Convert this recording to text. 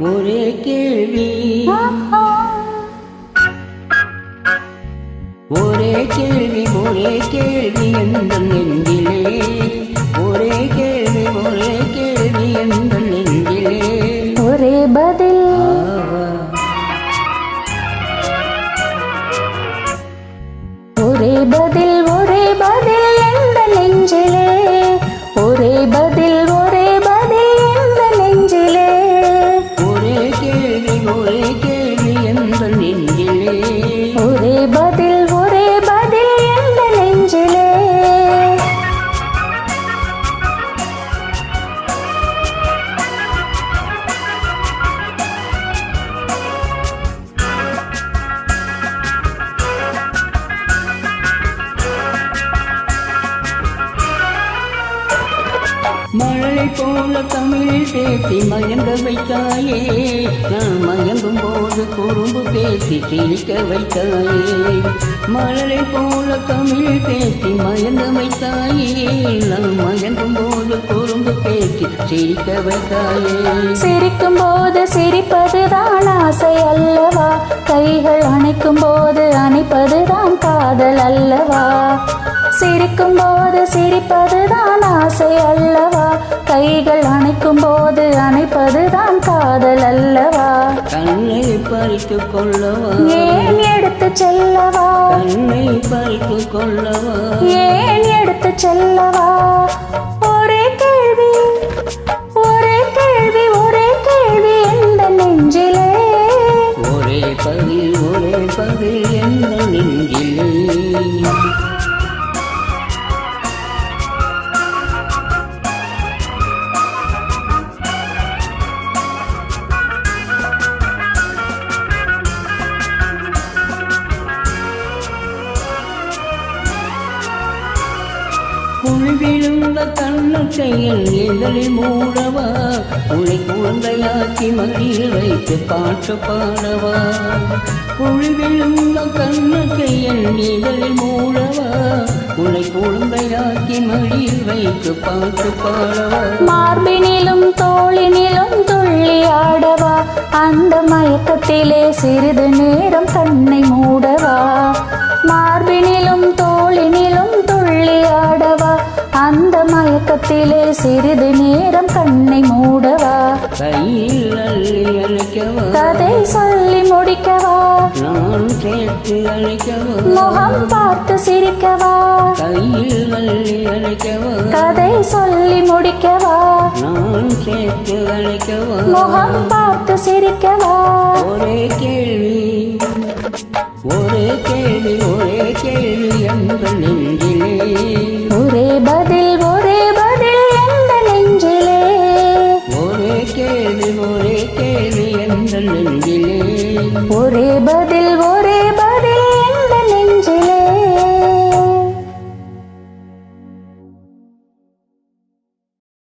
ஒரே கேள்வி. ஒரே கேள்வி ஒரே கேள்வி எந்த நெஞ்சிலே. ஒரே கேள்வி ஒரே கேள்வி எந்த நெஞ்சிலே. ஒரே பதில். ஒரே பதில் ஒரே பதில் எந்த நெஞ்சிலே. ஒரே பதில் ஒரே பதில் எந்த நெஞ்சிலே? மழலை போல தமிழில் பேசி மயங்க வைத்தாயே நான் மயங்கும் போது குறும்பு பேசி சிரிக்க வைத்தாயே. மலரை போல தமிழ் பேசி மயங்க வைத்தாயே. நான் மயங்கும் போது குறும்பு பேசி சிரிக்க வைத்தாயே. சிரிக்கும் போது சிரிப்பதுதான் ஆசை அல்லவா? கைகள் அணைக்கும் போது அணைப்பதுதான் காதல் அல்லவா? சிரிக்கும் போது சிரிப்பதுதான் ஆசை அல்லவா? கைகள் அணைக்கும் போது அணைப்பதுதான் காதல் அல்லவா? பறித்து கொள்ளவா ஏன் எடுத்து செல்லவா? கண்ணை பறித்து கொள்ளவா ஏன் எடுத்து செல்லவா? குழி விழுந்த கண்ணத்தையில் மூடவா? உன்னை குழந்தையாக்கி மடியில் வைத்து பாட்டு பாடவா? குழி விழுந்த கண்ணத்தையில் மூடவா? உன்னை குழந்தையாக்கி மடியில் வைத்து பாட்டு பாடவா? மார்பினிலும் தோளினிலும் துள்ளி ஆடவா? அந்த மயக்கத்திலே சிறிது நேரம் கண்ணை மயக்கத்திலே சிறிது நேரம் கண்ணை மூடவா? கதை சொல்லி முடிக்கவா? நான் சேர்த்து அழைக்கவா முகம் பார்த்து சிரிக்கவா? கையில் அள்ளி அழைக்கவா கதை சொல்லி முடிக்கவா? நான் அழைக்கவா முகம் பார்த்து கேளு ஒரே கேளு என்ற நெஞ்சிலே. ஒரே பதில் ஒரே பதில்